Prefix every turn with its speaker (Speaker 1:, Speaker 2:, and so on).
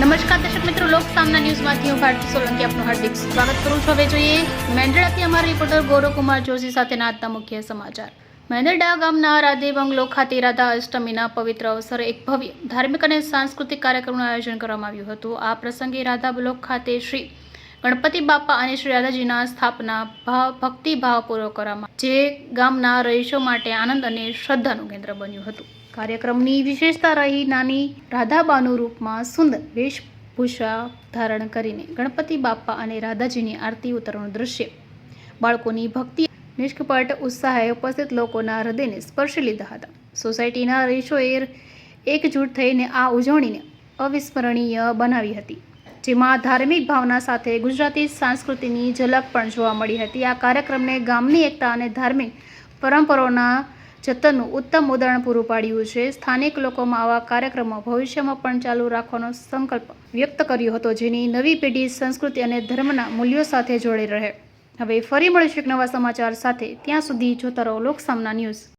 Speaker 1: નમસ્કાર દર્શક મિત્રો, લોક સામના ન્યૂઝમાંથી હું ભારતી સોલંકી આપનું હાર્દિક સ્વાગત કરું છું. હવે જોઈએ મેંદરડાથી અમારા રિપોર્ટર ગૌરવકુમાર જોશી સાથેના આજના મુખ્ય સમાચાર. મેંદરડા ગામના રાધે બંગલો ખાતે રાધા અષ્ટમીના પવિત્ર અવસરે એક ભવ્ય ધાર્મિક અને સાંસ્કૃતિક કાર્યક્રમનું આયોજન કરવામાં આવ્યું હતું. આ પ્રસંગે રાધા બ્લોક ખાતે શ્રી ગણપતિ બાપા અને શ્રી રાધાજીના સ્થાપના ભાવ ભક્તિભાવપૂર્વક કરવામાં જે ગામના રહીશો માટે આનંદ અને શ્રદ્ધાનું કેન્દ્ર બન્યું હતું. કાર્યક્રમની વિશેષતા રહી નાની રાધાબાનું રૂપમાં સુંદર વેશભૂષા ધારણ કરીને ગણપતિ બાપા અને રાધાજીની આરતી ઉતરવાનું દૃશ્ય બાળકોની ભક્તિ નિષ્કપટ ઉત્સાહે ઉપસ્થિત લોકોના હૃદયને સ્પર્શી લીધા હતા. સોસાયટીના રહીશોએ એકજૂટ થઈને આ ઉજવણીને અવિસ્મરણીય બનાવી હતી. જેમાં ધાર્મિક ભાવના સાથે ગુજરાતી સંસ્કૃતિની ઝલક પણ જોવા મળી હતી. આ કાર્યક્રમને ગામની એકતા અને ધાર્મિક પરંપરાઓના જતનનું ઉત્તમ ઉદાહરણ પૂરું પાડ્યું છે. સ્થાનિક લોકોમાં આવા કાર્યક્રમો ભવિષ્યમાં પણ ચાલુ રાખવાનો સંકલ્પ વ્યક્ત કર્યો હતો, જેની નવી પેઢી સંસ્કૃતિ અને ધર્મના મૂલ્યો સાથે જોડે રહે. હવે ફરી મળીશું એક નવા સમાચાર સાથે. ત્યાં સુધી જોતા રહો લોકસામના ન્યૂઝ.